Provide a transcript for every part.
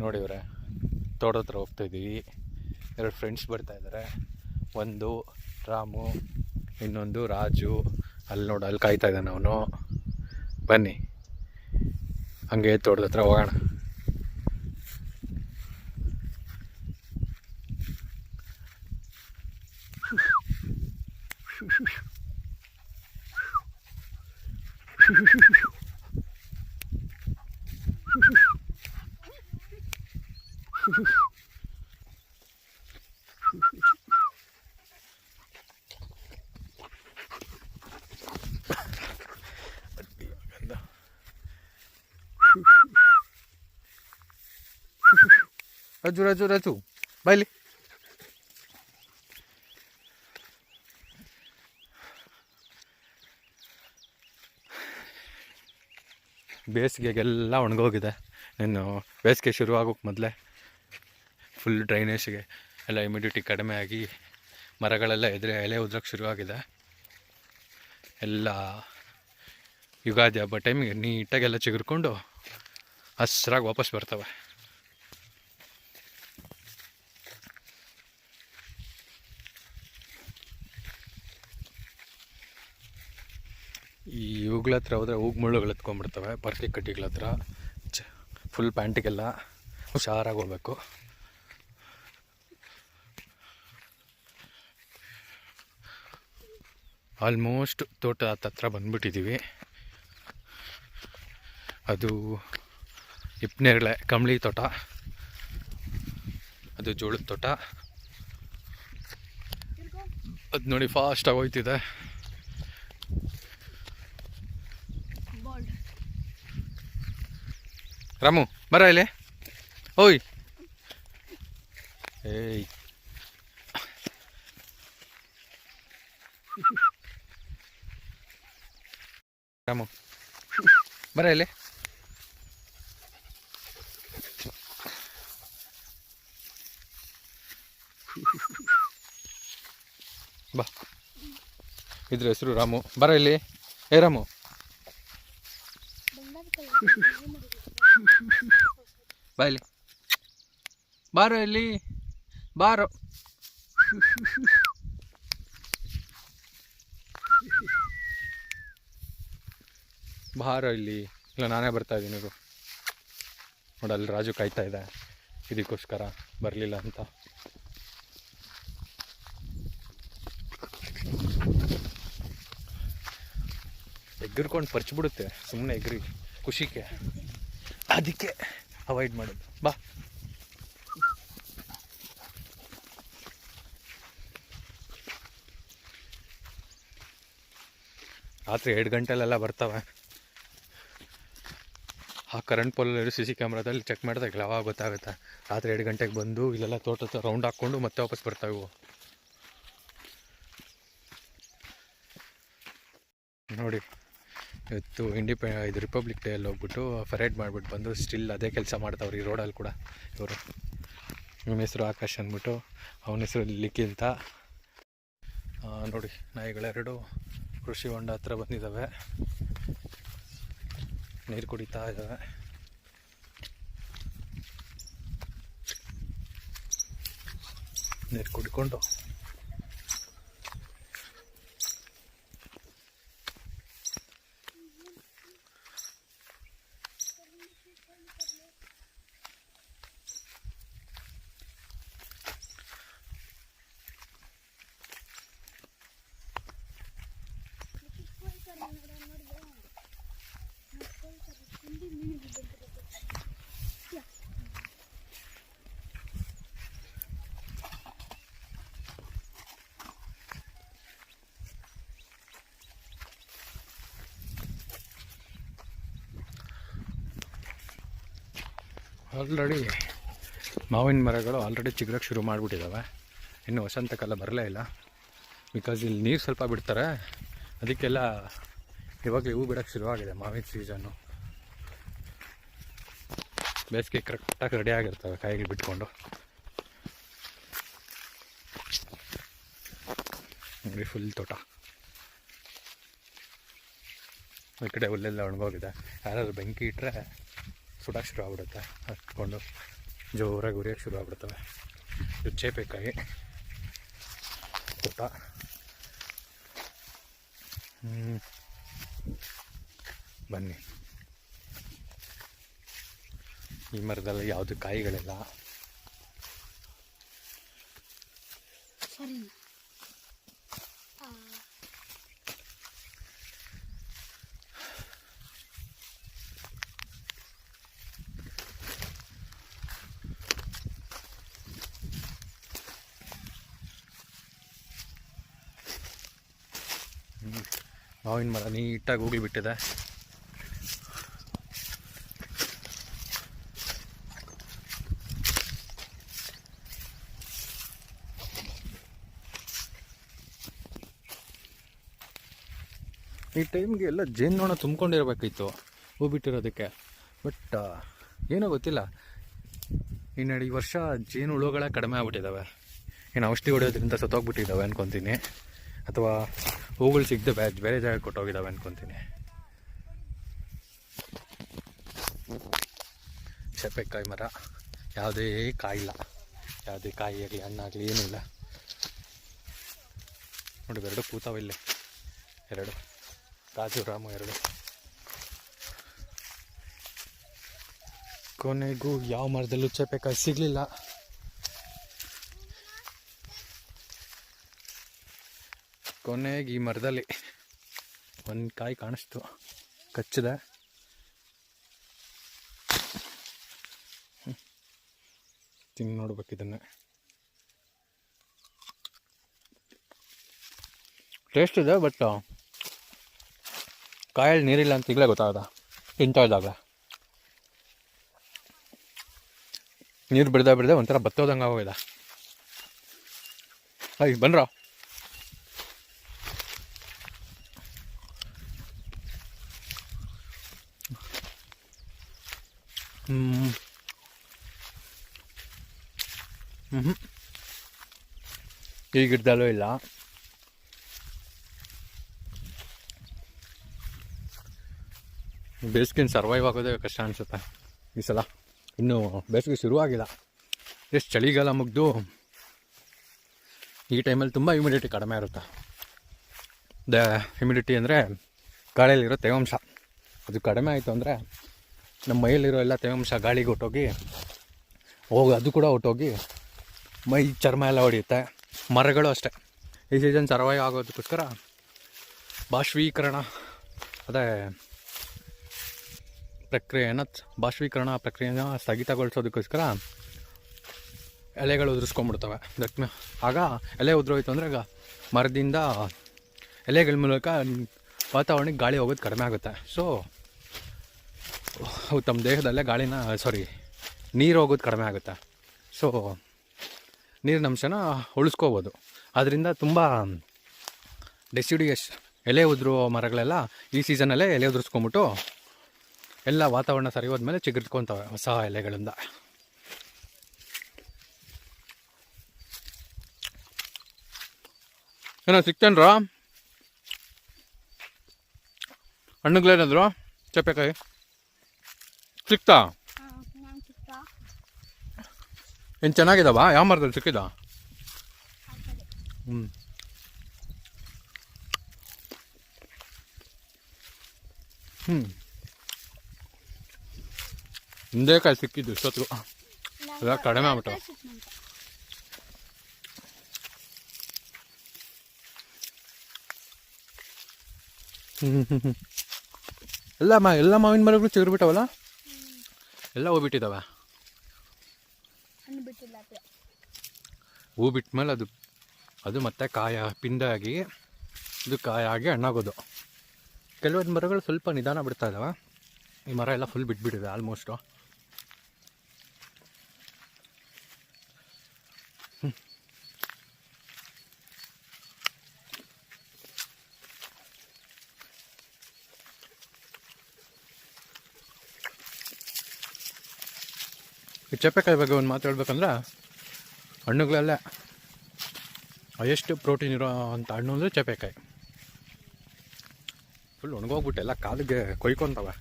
ನೋಡಿವ್ರೆ ತೋಟದ ಹತ್ರ ಹೋಗ್ತಾ ಇದ್ದೀವಿ. ಎರಡು ಫ್ರೆಂಡ್ಸ್ ಬರ್ತಾ ಇದ್ದಾರೆ ಒಂದು ರಾಮು, ಇನ್ನೊಂದು ರಾಜು. ಅಲ್ಲಿ ನೋಡು, ಅಲ್ಲಿ ಕಾಯ್ತಾ ಇದ್ದಾನೆ ಅವನು. ಬನ್ನಿ. ಹಂಗೆ ತೋಟದ ಹತ್ರ ಹೋಗೋಣ. ರಾಜು, ರಜು ರಜು. ಬೈಲಿ. ಬೇಸಿಗೆಗೆಲ್ಲ ಒಣಗೋಗಿದೆ. ಇನ್ನು ಬೇಸಿಗೆ ಶುರು ಆಗೋಕ್ಕೆ ಮೊದಲೇ ಫುಲ್ ಡ್ರೈನೇಜ್ಗೆ ಎಲ್ಲ ಇಮಿಡಿಟಿ ಕಡಿಮೆ ಆಗಿ ಮರಗಳೆಲ್ಲ ಎದುರೆ ಎಲೆ ಉದ್ರಕ್ಕೆ ಶುರುವಾಗಿದೆ. ಎಲ್ಲ ಯುಗಾದಿ ಹಬ್ಬ ಟೈಮಿಗೆ ನೀಟಾಗೆಲ್ಲ ಚಿಗುರ್ಕೊಂಡು ಹಸ್ರಾಗಿ ವಾಪಸ್ ಬರ್ತವೆ. ಈ ಇವುಗಳ ಹತ್ರ ಹೋದ್ರೆ ಮುಳ್ಳುಗಳು ಎತ್ಕೊಂಡ್ಬಿಡ್ತವೆ ಪರ್ಕಿ ಕಟ್ಟಿಗಳ ಹತ್ರ. ಚ ಫುಲ್ ಪ್ಯಾಂಟಿಗೆಲ್ಲ ಹುಷಾರಾಗಿ ಹೋಗ್ಬೇಕು. ಆಲ್ಮೋಸ್ಟ್ ತೋಟ ಹತ್ರ ಬಂದ್ಬಿಟ್ಟಿದ್ದೀವಿ ಅದು ಇಪ್ನೇರಳೆ ಕಂಬಳಿ ತೋಟ. ಅದು ಜೋಳದ ತೋಟ. ಅದು ನೋಡಿ ಫಾಸ್ಟಾಗಿ ಹೋಯ್ತಿದೆ. ರಾಮು ಬರ ಇಲ್ಲಿ? ಓಯ್ ಏಯ್. ರಾಮು ಬರ ಇಲ್ಲಿ? ಬಾ. ಇದ್ರ ಹೆಸರು ರಾಮು ಬರ ಇಲ್ಲಿ? ಏ ರಾಮು. ಬಾ ಇಲ್ಲಿ ಬಾರೋ ಇಲ್ಲಿ. ಬಾರೋ. ಬಾರೋ ಇಲ್ಲಿ. ಇಲ್ಲ, ನಾನೇ ಬರ್ತಾ ಇದ್ದೀನಿ ನೋಡಿ, ಅಲ್ಲಿ ರಾಜು ಕಾಯ್ತಾ ಇದೆ. ಇದಕ್ಕೋಸ್ಕರ ಬರಲಿಲ್ಲ ಅಂತ. ಎಗ್ರಿಕೊಂಡು ಪರ್ಚ್ಬಿಡುತ್ತೆ ಸುಮ್ಮನೆ ಎಗ್ರಿ. ಖುಷಿಗೆ. ಅದಕ್ಕೆ ಅವಾಯ್ಡ್ ಮಾಡೋದು. ಬಾ. ರಾತ್ರಿ ಎರಡು ಗಂಟೆಲೆಲ್ಲ ಬರ್ತವೆ. ಆ ಕರೆಂಟ್ ಪೋಲಲ್ಲಿ ಸಿ ಸಿ ಕ್ಯಾಮ್ರಾದಲ್ಲಿ ಚೆಕ್ ಮಾಡಿದಾಗ ಯಾವಾಗ ಗೊತ್ತಾಗುತ್ತೆ? ರಾತ್ರಿ ಎರಡು ಗಂಟೆಗೆ ಬಂದು ಇಲ್ಲೆಲ್ಲ ತೋಟ ರೌಂಡ್ ಹಾಕ್ಕೊಂಡು ಮತ್ತೆ ವಾಪಸ್ ಬರ್ತಾವೆ ನೋಡಿ. ಇವತ್ತು ಇಂಡಿಪೆ ಇದು ರಿಪಬ್ಲಿಕ್ ಡೇ ಅಲ್ಲಿ ಹೋಗ್ಬಿಟ್ಟು ಪರೇಡ್ ಮಾಡಿಬಿಟ್ಟು ಬಂದು ಸ್ಟಿಲ್ ಅದೇ ಕೆಲಸ ಮಾಡ್ತಾವ್ರು ಈ ರೋಡಲ್ಲಿ ಕೂಡ ಇವರು. ನಿಮ್ಮ ಹೆಸರು ಆಕಾಶ್ ಅಂದ್ಬಿಟ್ಟು ಅವನ ಹೆಸರು ಅಂತ. ನೋಡಿ, ನಾಯಿಗಳೆರಡು ಕೃಷಿ ಹೊಂಡ ಹತ್ರ ಬಂದಿದ್ದಾವೆ ನೀರು ಕುಡಿತಾ ಇದ್ದಾವೆ ನೀರು ಕುಡಿಕೊಂಡು ಆಲ್ರೆಡಿ ಮಾವಿನ ಮರಗಳು ಆಲ್ರೆಡಿ ಚಿಗ್ರಕ್ಕೆ ಶುರು ಮಾಡಿಬಿಟ್ಟಿದ್ದಾವೆ ಇನ್ನು ವಸಂತಕಾಲ ಬರಲೇ ಇಲ್ಲ. ಬಿಕಾಸ್ ಇಲ್ಲಿ ನೀರು ಸ್ವಲ್ಪ ಬಿಡ್ತಾರೆ. ಅದಕ್ಕೆಲ್ಲ ಇವಾಗಲೇ ಹೂ ಬಿಡೋಕ್ಕೆ ಶುರುವಾಗಿದೆ ಮಾವಿನ ಸೀಸನ್ನು ಬೇಸಿಗೆ ಕರೆಕ್ಟಾಗಿ ರೆಡಿ ಆಗಿರ್ತವೆ ಕಾಯಿಗಳು ಬಿಟ್ಕೊಂಡು. ನೋಡಿ ಫುಲ್ ತೋಟ. ಈ ಕಡೆ ಹುಲ್ಲೆಲ್ಲ ಒಣಗೋಗಿದೆ. ಯಾರಾದ್ರು ಬೆಂಕಿ ಇಟ್ಟರೆ ಸುಡಕ್ಕೆ ಶುರು ಆಗ್ಬಿಡುತ್ತೆ. ಹಚ್ಕೊಂಡು ಜೋರಾಗಿ ಉರಿಯೋಕ್ಕೆ ಶುರು ಆಗ್ಬಿಡ್ತವೆ. ಇದು ಚೇಪೆಕಾಯಿ ಊಟ ಬನ್ನಿ. ಈ ಮರದಲ್ಲಿ ಯಾವುದು ಕಾಯಿಗಳಿಲ್ಲ ಸರಿ ಆ, ಮಾವಿನ ಮರ ನೀಟಾಗಿ ಹೋಗಿ ಬಿಟ್ಟಿದೆ. ಈ ಟೈಮ್ಗೆ ಎಲ್ಲ ಜೇನ್ನೋಣ ತುಂಬ್ಕೊಂಡಿರ್ಬೇಕಿತ್ತು ಹೂ ಬಿಟ್ಟಿರೋದಕ್ಕೆ. ಬಟ್ ಏನೋ ಗೊತ್ತಿಲ್ಲ. ಇನ್ನು ಈ ವರ್ಷ ಜೇನು ಹುಳುಗಳೇ ಕಡಿಮೆ ಆಗ್ಬಿಟ್ಟಿದ್ದಾವೆ. ಏನು ಔಷಧಿ ಹೊಡೆಯೋದ್ರಿಂದ ಸತ್ತೋಗ್ಬಿಟ್ಟಿದ್ದಾವೆ ಅನ್ಕೊತೀನಿ. ಅಥವಾ ಹೂಗಳು ಸಿಗದೆ ಬೇರೆ ಬೇರೆ ಜಾಗ ಕೊಟ್ಟೋಗಿದ್ದಾವೆ ಅನ್ಕೊತೀನಿ. ಸೆಪ್ಪೆಕಾಯಿ ಮರ. ಯಾವುದೇ ಕಾಯಿಲ್ಲ ಯಾವುದೇ ಕಾಯಿ ಆಗಲಿ, ಹಣ್ಣಾಗಲಿ, ಏನೂ ಇಲ್ಲ. ನೋಡಿ ಎರಡು ಕೂತಾವ ಇಲ್ಲಿ. ಎರಡು. ರಾಜು, ರಾಮು ಎರಡು. ಕೊನೆಗೂ ಯಾವ ಮರದಲ್ಲೂ ಚೇಪೆಕಾಯಿ ಸಿಗಲಿಲ್ಲ. ಕೊನೆಗೆ ಈ ಮರದಲ್ಲಿ ಒಂದು ಕಾಯಿ ಕಾಣಿಸ್ತು. ಕಚ್ಚಿದೆ. ತಿಂದು ನೋಡ್ಬೇಕು ಇದನ್ನ. ಟೇಸ್ಟ್ ಇದೆ ಬಟ್ ಕಾಯಲ್ಲಿ ನೀರಿಲ್ಲ ಅಂತ ಈಗಲೇ ಗೊತ್ತಾಗದ. ತಿಂತಾ ಇದ್ದಾಗ. ನೀರು ಬಿಡ್ದೆ ಬಿಡ್ದೆ ಒಂಥರ ಬತ್ತೋದಂಗೆ ಆಗೋಗಿದೆ. ಹಾಗೆ ಬನ್ರ ಹ್ಞೂ ಈ ಗಿಡದಲ್ಲೂ ಇಲ್ಲ. ಬೇಸಿಗೆನ ಸರ್ವೈವ್ ಆಗೋದೇ ಕಷ್ಟ ಅನಿಸುತ್ತೆ. ಈ ಸಲ ಇನ್ನೂ ಬೇಸಿಗೆ ಶುರುವಾಗಿಲ್ಲ ಎಷ್ಟು ಚಳಿಗಾಲ ಮುಗ್ದು ಈ ಟೈಮಲ್ಲಿ ತುಂಬ ಹ್ಯುಮಿಡಿಟಿ ಕಡಿಮೆ ಇರುತ್ತೆ. ದ ಹ್ಯುಮಿಡಿಟಿ ಅಂದರೆ ಗಾಳಿಯಲ್ಲಿರೋ ತೇವಾಂಶ. ಅದು ಕಡಿಮೆ ಆಯಿತು ಅಂದರೆ ನಮ್ಮ ಮೈಯಲ್ಲಿರೋ ಎಲ್ಲ ತೇವಾಂಶ ಗಾಳಿಗೆ ಹೊಟ್ಟೋಗಿ ಹೋಗಿ ಅದು ಕೂಡ ಹೊಟ್ಟೋಗಿ ಮೈ ಚರ್ಮ ಎಲ್ಲ ಹೊಡೆಯುತ್ತೆ. ಮರಗಳು ಅಷ್ಟೇ. ಈ ಸೀಸನ್ ಸರ್ವೈವ್ ಆಗೋದಕ್ಕೋಸ್ಕರ ಬಾಷ್ಪೀಕರಣ ಅದೇ ಪ್ರಕ್ರಿಯೆಯನ್ನು ಬಾಷ್ಪೀಕರಣ ಪ್ರಕ್ರಿಯೆನ ಸ್ಥಗಿತಗೊಳಿಸೋದಕ್ಕೋಸ್ಕರ ಎಲೆಗಳು ಉದುರಿಸ್ಕೊಂಡ್ಬಿಡ್ತವೆ. ಮೀ ಆಗ ಎಲೆ ಉದುರೋಯ್ತು ಅಂದರೆ ಆಗ ಮರದಿಂದ ಎಲೆಗಳ ಮೂಲಕ ವಾತಾವರಣಕ್ಕೆ ಗಾಳಿ ಹೋಗೋದು ಕಡಿಮೆ ಆಗುತ್ತೆ. ಸೊ ಅವು ತಮ್ಮ ದೇಹದಲ್ಲೇ ಗಾಳಿನ ಸಾರಿ ನೀರು ಹೋಗೋದು ಕಡಿಮೆ ಆಗುತ್ತೆ? ಸೊ ನೀರಿನ ಅಂಶನ ಉಳಿಸ್ಕೋಬೋದು. ಅದರಿಂದ ತುಂಬ ಡೆಸಿಡಿಯಸ್ ಎಲೆ ಉದುರುವ ಮರಗಳೆಲ್ಲ ಈ ಸೀಸನಲ್ಲೇ ಎಲೆ ಉದುರಿಸ್ಕೊಂಬಿಟ್ಟು ಎಲ್ಲ ವಾತಾವರಣ ಸರಿ ಹೋದ್ಮೇಲೆ ಚಿಗುರ್ತ್ಕೊತವೆ ಹೊಸ ಎಲೆಗಳಿಂದ. ಏನೋ, ಸಿಕ್ತೇನ್ರ? ಹಣ್ಣುಗಳೇನಾದ್ರು? ಚಪ್ಪೆಕಾಯಿ ಸಿಕ್ತಾ ಏನು ಚೆನ್ನಾಗಿದಾವ ಯಾವ ಮರದಲ್ಲಿ ಸಿಕ್ಕಿದ ಹ್ಞೂ. ಹ್ಞೂ ಹಿಂದೆ ಕಾಯಿ ಸಿಕ್ಕಿದ್ದು ಇಷ್ಟೊತ್ತು ನಾನ್ ಎಲ್ಲ ಕಡಿಮೆ ಆಗ್ಬಿಟ್ಟು. ಹ್ಞೂ ಹ್ಞೂ ಹ್ಞೂ ಎಲ್ಲ ಮಾ ಎಲ್ಲ ಮಾವಿನ ಮರಗಳು ಚಿಗುರ್ಬಿಟ್ಟವಲ್ಲ ಎಲ್ಲ ಹೂ ಹಣ್ಣು ಬಿಟ್ಟಿಲ್ಲ ಬಿಟ್ಟ ಹೂ ಬಿಟ್ಮೇಲೆ ಅದು ಅದು ಮತ್ತೆ ಕಾಯ ಪಿಂಡಾಗಿ ಇದು ಕಾಯಾಗಿ ಹಣ್ಣಾಗೋದು. ಕೆಲವೊಂದು ಮರಗಳು ಸ್ವಲ್ಪ ನಿಧಾನ ಬಿಡ್ತಾ ಇದ್ದಾವೆ ಈ ಮರ ಎಲ್ಲ ಫುಲ್ ಬಿಟ್ಬಿಟ್ಟಿದೆ ಆಲ್ಮೋಸ್ಟು ಈ ಚಪ್ಪೆಕಾಯಿ ಬಗ್ಗೆ ಒಂದು ಮಾತು ಹೇಳ್ಬೇಕಂದ್ರೆ, ಹಣ್ಣುಗಳಲ್ಲೇ ಹೈಯೆಸ್ಟ್ ಪ್ರೋಟೀನ್ ಇರೋ ಅಂಥ ಹಣ್ಣು ಅಂದರೆ ಚಪ್ಪೆಕಾಯಿ. ಫುಲ್ ಒಣಗೋಗ್ಬಿಟ್ಟು, ಎಲ್ಲ ಕಾಲಿಗೆ ಕೊಯ್ಕೊತವೆ.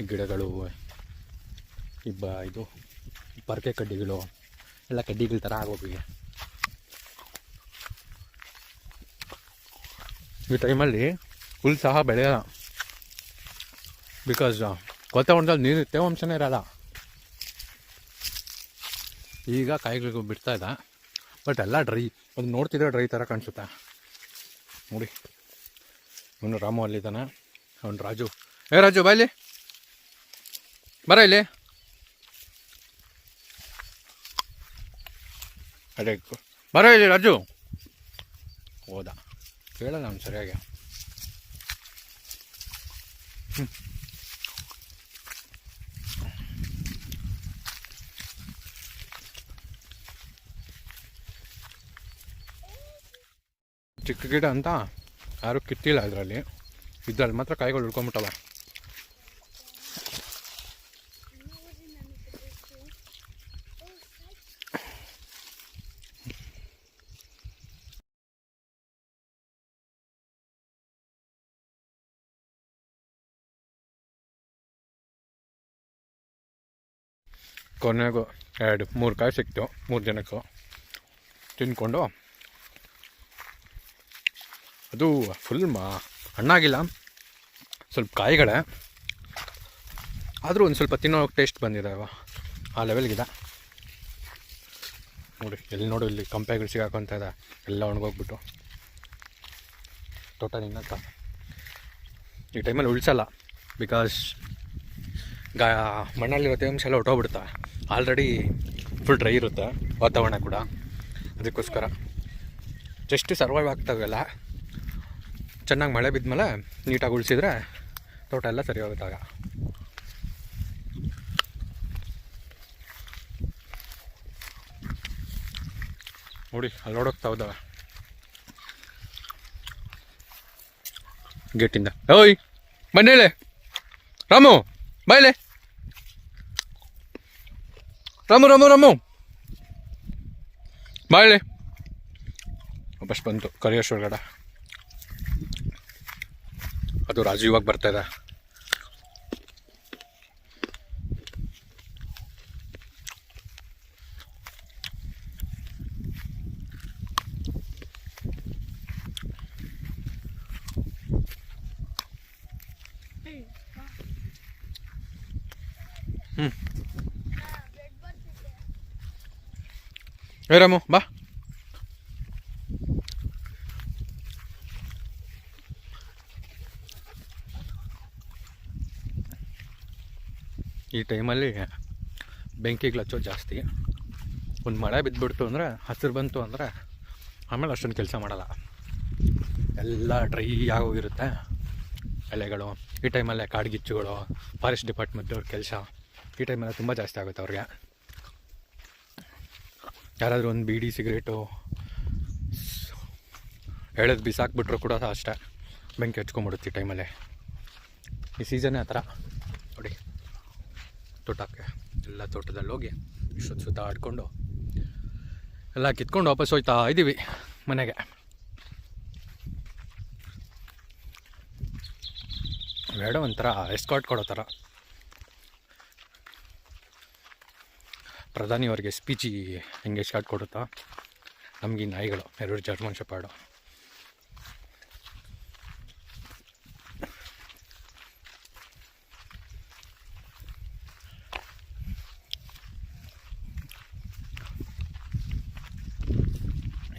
ಈ ಗಿಡಗಳು, ಈ ಇದು ಪರ್ಕೆ ಕಡ್ಡಿಗಳು, ಎಲ್ಲ ಕಡ್ಡಿಗಳ ಥರ ಆಗೋಗಿವೆ ಈ ಟೈಮಲ್ಲಿ ಹುಲ್ ಸಹ ಬೆಳೆಯಲ್ಲ. ಬಿಕಾಸ್ ವಾತಾವರಣದಲ್ಲಿ ನೀರು ತೇವಾಂಶನೇ ಇರಲ್ಲ. ಈಗ ಕಾಯಿಗಳಿಗೂ ಬಿಡ್ತಾ ಇದೆ ಬಟ್ ಎಲ್ಲ ಡ್ರೈ, ಅದು ನೋಡ್ತಿದ್ರೆ ಡ್ರೈ ಥರ ಕಾಣಿಸುತ್ತೆ. ನೋಡಿ. ಇವನು ರಾಮು ಅಲ್ಲಿದ್ದಾನೆ. ಅವನು ರಾಜು. ಏ ರಾಜು, ಬಾ ಇಲ್ಲಿ. ಬರ ಇಲ್ಲಿ. ಅಡೇ ಬರ ಇಲ್ಲಿ ರಾಜು. ಹೋದ. ಕೇಳಲ್ಲ ಅವನು ಸರಿಯಾಗಿ. ಹ್ಮ್. ಚಿಕ್ಕ ಗಿಡ ಅಂತ ಯಾರು ಕಿತ್ತಿಲ್ಲ ಅದರಲ್ಲಿ ಇದ್ರಲ್ಲಿ ಮಾತ್ರ ಕಾಯಿಗಳು ಉಳ್ಕೊಂಬಿಟ್ಟವ. ಕೊನೆಗೂ ಎರಡು, ಮೂರು ಕಾಯಿ ಸಿಕ್ತು, ಮೂರು ಜನಕ್ಕೂ ತಿನ್ಕೊಂಡು ಅದು ಫುಲ್ ಮಾ ಹಣ್ಣಾಗಿಲ್ಲ ಸ್ವಲ್ಪ ಕಾಯಿಗಳೇ. ಆದರೂ ಒಂದು ಸ್ವಲ್ಪ ತಿನ್ನೋ ಟೇಸ್ಟ್ ಬಂದಿದೆ ಆ ಲೆವೆಲ್ಗಿದೆ ನೋಡಿ ಎಲ್ಲಿ ನೋಡು ಇಲ್ಲಿ ಕಂಪೆಗಳು ಸಿಗಾಕೊಂತ ಇದೆ. ಎಲ್ಲ ಒಣಗೋಗ್ಬಿಟ್ಟು. ತೋಟ ನಿನ್ನಕ್ಕ ಈ ಟೈಮಲ್ಲಿ ಉಳಿಸಲ್ಲ. ಬಿಕಾಸ್ ಗಾ ಮಣ್ಣಲ್ಲಿರೋ ತೇವಾಂಶ ಎಲ್ಲ ಹೊಟ್ಟೋಗ್ಬಿಡುತ್ತೆ ಆಲ್ರೆಡಿ ಫುಲ್ ಡ್ರೈ ಇರುತ್ತೆ ವಾತಾವರಣ ಕೂಡ. ಅದಕ್ಕೋಸ್ಕರ. ಜಸ್ಟ್ ಸರ್ವೈವ್ ಆಗ್ತಾವೆಲ್ಲ ಚೆನ್ನಾಗಿ ಮಳೆ ಬಿದ್ಮೇಲೆ ನೀಟಾಗಿ ಉಳಿಸಿದ್ರೆ ತೋಟ ಎಲ್ಲ ಸರಿ ಹೋಗುತ್ತಾಗ ನೋಡಿ, ಅಲ್ಲಿ ಓಡೋಗ್ತಾ ಹೋದವ. ಗೇಟಿಂದ ಓಯ್ ಬನ್ನೇಳೆ ರಾಮು ಬಾಯ್ಲೆ ರಾಮು ರಾಮು ರಾಮು. ಬಾಯ್ಲೆ ವಾಪಸ್ ಬಂತು ಕರಿಯರ್ಸ್ ಒಳಗಡೆ ಅದು ರಾಜು ಇವಾಗ ಬರ್ತಾ ಇದೆ. ಹ್ಞೂ ರಾಮು ಬಾ. ಈ ಟೈಮಲ್ಲಿ ಬೆಂಕಿಗೆ ಹಚ್ಚೋದು ಜಾಸ್ತಿ. ಒಂದು ಮಳೆ ಬಿದ್ದುಬಿಡ್ತು ಅಂದರೆ, ಹಸಿರು ಬಂತು ಅಂದರೆ, ಆಮೇಲೆ ಅಷ್ಟೊಂದು ಕೆಲಸ ಮಾಡಲ್ಲ. ಎಲ್ಲ ಡ್ರೈ ಆಗೋಗಿರುತ್ತೆ. ಎಲೆಗಳು, ಈ ಟೈಮಲ್ಲೇ ಕಾಡ್ಗಿಚ್ಚುಗಳು, ಫಾರೆಸ್ಟ್ ಡಿಪಾರ್ಟ್ಮೆಂಟ್ ಅವ್ರ ಕೆಲಸ, ಈ ಟೈಮಲ್ಲಿ ತುಂಬ ಜಾಸ್ತಿ ಆಗುತ್ತೆ ಅವ್ರಿಗೆ. ಯಾರಾದರೂ ಒಂದು ಬೀಡಿ, ಸಿಗರೇಟು, ಎಳೆದು ಬಿಸಾಕ್ಬಿಟ್ರು ಕೂಡ ಅಷ್ಟೇ. ಬೆಂಕಿ ಹಚ್ಕೊಂಬಿಡುತ್ತೆ ಈ ಟೈಮಲ್ಲಿ. ಈ ಸೀಸನ್ನೇ ಆ ಥರ. ತೋಟಕ್ಕೆ ಎಲ್ಲ ತೋಟದಲ್ಲಿ ಹೋಗಿ ಇಷ್ಟೊತ್ತು ಸುತ್ತ ಆಡ್ಕೊಂಡು ಎಲ್ಲ ಕಿತ್ಕೊಂಡು ವಾಪಸ್ ಹೋಯ್ತಾ ಇದ್ದೀವಿ ಮನೆಗೆ. ಬೇಡ ಒಂಥರ ಎಸ್ಕಾಟ್ ಕೊಡೋ ಥರ. ಪ್ರಧಾನಿಯವ್ರಿಗೆ ಸ್ಪೀಚಿ ಹೆಂಗೆ ಎಸ್ಕಾಟ್ ಕೊಡುತ್ತಾ? ನಮಗೆ ನಾಯಿಗಳು, ಎರಡು ಜರ್ಮನ್ ಶೆಪಾರ್ಡು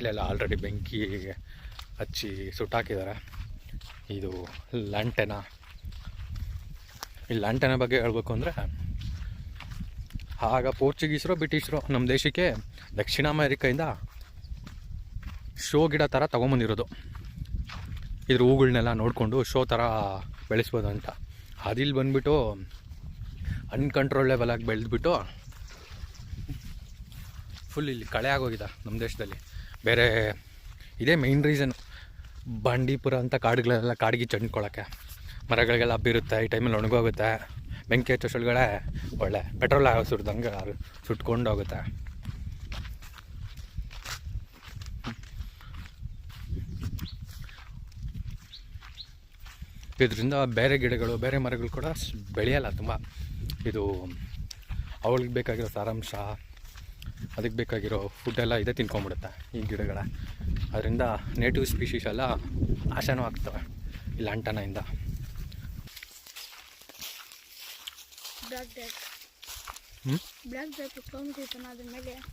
ಇಲ್ಲೆಲ್ಲ ಆಲ್ರೆಡಿ ಬೆಂಕಿ ಹಚ್ಚಿ ಸುಟ್ಟಾಕಿದ್ದಾರೆ. ಇದು ಲ್ಯಾಂಟೆನ ಈ ಲ್ಯಾಂಟೆನ ಬಗ್ಗೆ ಹೇಳ್ಬೇಕು ಅಂದರೆ, ಆಗ ಪೋರ್ಚುಗೀಸರು, ಬ್ರಿಟಿಷರು ನಮ್ಮ ದೇಶಕ್ಕೆ ದಕ್ಷಿಣ ಅಮೆರಿಕೆಯಿಂದ ಶೋ ಗಿಡ ಥರ ತೊಗೊಂಬಂದಿರೋದು. ಇದ್ರ ಹೂಗಳನ್ನೆಲ್ಲ ನೋಡಿಕೊಂಡು ಶೋ ಥರ ಬೆಳೆಸ್ಬೋದು ಅಂತ. ಅದಿಲ್ಲಿ ಬಂದುಬಿಟ್ಟು ಅನ್ಕಂಟ್ರೋಲೇಬಲ್ ಆಗಿ ಬೆಳೆದ್ಬಿಟ್ಟು ಫುಲ್ ಇಲ್ಲಿ ಕಳೆ ಆಗೋಗಿದೆ ನಮ್ಮ ದೇಶದಲ್ಲಿ. ಬೇರೆ ಇದೇ ಮೈನ್ ರೀಸನ್ ಬಂಡೀಪುರ ಅಂತ ಕಾಡುಗಳೆಲ್ಲ ಕಾಡಿಗೆ ಚಂಡ್ಕೊಳ್ಳೋಕ್ಕೆ ಮರಗಳಿಗೆಲ್ಲ ಹಬ್ಬಿರುತ್ತೆ, ಈ ಟೈಮಲ್ಲಿ ಒಣಗೋಗುತ್ತೆ. ಬೆಂಕಿ ಹಚ್ಚೋಷ್ಟೊಳಗಡೆ ಒಳ್ಳೆ ಪೆಟ್ರೋಲ್ ಸುರಿದಂಗೆ ಸುಟ್ಕೊಂಡು ಹೋಗುತ್ತೆ. ಇದರಿಂದ ಬೇರೆ ಗಿಡಗಳು, ಬೇರೆ ಮರಗಳು ಕೂಡ ಬೆಳೆಯಲ್ಲ ತುಂಬ. ಇದು ಅವಳಿಗೆ ಬೇಕಾಗಿರೋ ಸಾರಾಂಶ ಅದಕ್ಕೆ ಬೇಕಾಗಿರೋ ಫುಡ್ಡೆಲ್ಲ ಇದೇ ತಿನ್ಕೊಂಬಿಡುತ್ತೆ ಈ ಗಿಡಗಳ. ಅದರಿಂದ ನೇಟಿವ್ ಸ್ಪೀಶೀಸ್ ಎಲ್ಲ ನಾಶನೂ ಆಗ್ತವೆ ಮೇಲೆ ಅದ್ರ ಮೇಲೆ.